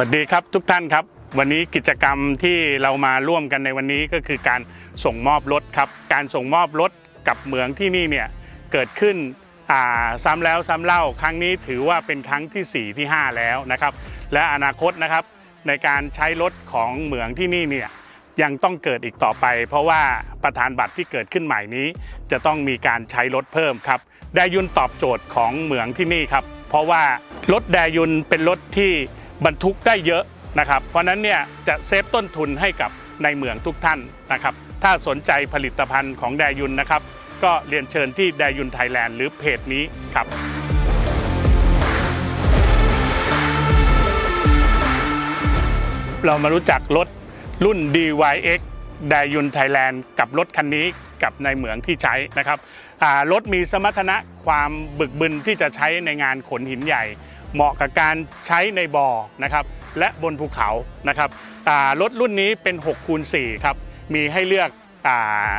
สวัสดีครับทุกท่านครับ วันนี้กิจกรรมที่เรามาร่วมกันในวันนี้ก็คือการส่งมอบรถครับ การส่งมอบรถกับเหมืองที่นี่เนี่ยเกิดขึ้นซ้ำแล้วซ้ำเล่า ครั้งนี้ถือว่าเป็นครั้งที่ 4 ที่ 5 แล้วนะครับ และอนาคตนะครับในการใช้รถของเหมืองที่นี่เนี่ยยังต้องเกิดอีกต่อไป เพราะว่าประธานบัตรที่เกิดขึ้นใหม่นี้ จะต้องมีการใช้รถเพิ่มครับแดยุนตอบโจทย์ของเหมืองที่นี่ครับเพราะว่ารถแดยุนเป็นรถที่ บรรทุกได้เยอะนะครับ เพราะนั้นเนี่ยจะเซฟต้นทุนให้กับในเหมืองทุกท่านนะครับ ถ้าสนใจผลิตภัณฑ์ของแดยุนนะครับ ก็เรียนเชิญที่แดยุนไทยแลนด์หรือเพจนี้ครับเรามารู้จักรถรุ่น DYX ไดยุนไทยแลนด์กับรถคันนี้กับในเหมืองที่ใช้นะครับรถมีสมรรถนะความบึกบึนที่จะใช้ในงานขนหินใหญ่ เหมาะกับการใช้ในบ่อนะครับและบนภูเขานะครับรถรุ่นนี้เป็น6คูณ4ครับมีให้เลือกอา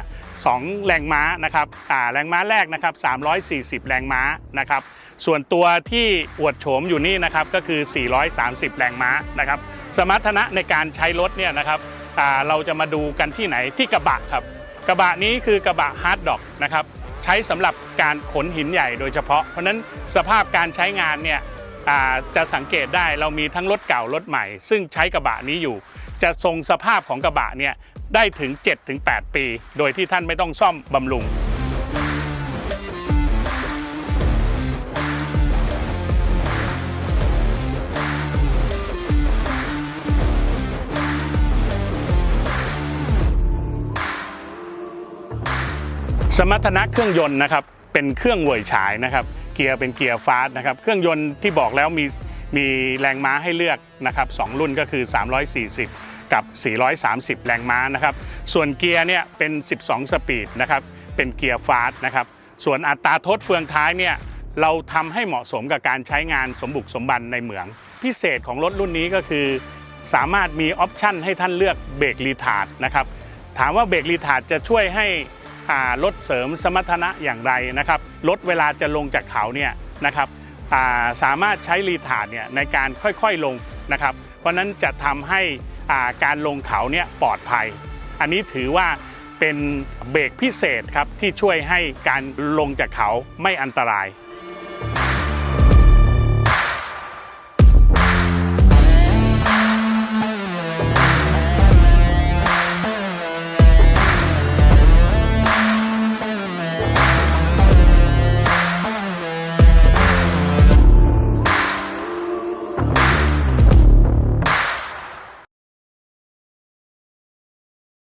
สองแรงม้านะครับแรงม้าแรกนะครับ340 แรงม้านะครับส่วนตัวที่อวดโฉมอยู่นี่นะครับก็คือ 430 แรงม้านะครับสมรรถนะในการใช้รถเนี่ยนะครับเราจะมาดูกันที่ไหนที่กระบะครับกระบะนี้คือกระบะฮาร์ดด็อกนะครับใช้สำหรับการขนหินใหญ่โดยเฉพาะ เพราะนั้นสภาพการใช้งานเนี่ย จะสังเกตได้เรามีทั้งรถเก่ารถใหม่ ซึ่งใช้กระบะนี้อยู่ จะทรงสภาพของกระบะเนี่ยได้ถึง 7-8 ปี โดยที่ท่านไม่ต้องซ่อมบำรุงสมรรถนะเครื่องยนต์นะครับเป็นเครื่องเวยฉายนะครับ กียร์เป็นเกียร์ฟาสต์นะครับ เครื่องยนต์ที่บอกแล้วมีมีแรงม้าให้เลือกนะครับสองรุ่นก็คือ 340 กับ 430 แรงม้านะครับ ส่วนเกียร์เนี่ยเป็น 12 สปีดนะครับ เป็นเกียร์ฟาสต์นะครับ ส่วนอัตราทดเฟืองท้ายเนี่ยเราทำให้เหมาะสมกับการใช้งานสมบุกสมบันในเหมือง พิเศษของรถรุ่นนี้ก็คือ สามารถมีออปชันให้ท่านเลือกเบรกรีทาร์ดนะครับ ถามว่าเบรกรีทาร์ดจะช่วยให้ อ่ารถเสริมสมรรถนะอย่างไรนะครับลดเวลาจะลงจากเขาเนี่ยนะครับาสามารถใช้รีทาร์ดเนี่ยในการค่อยๆลงนะครับ เพราะนั้นจะทำให้าการลงเขาเนี่ยปลอดภัย อันนี้ถือว่าเป็นเบรกพิเศษครับที่ช่วยให้การลงจากเขาไม่อันตราย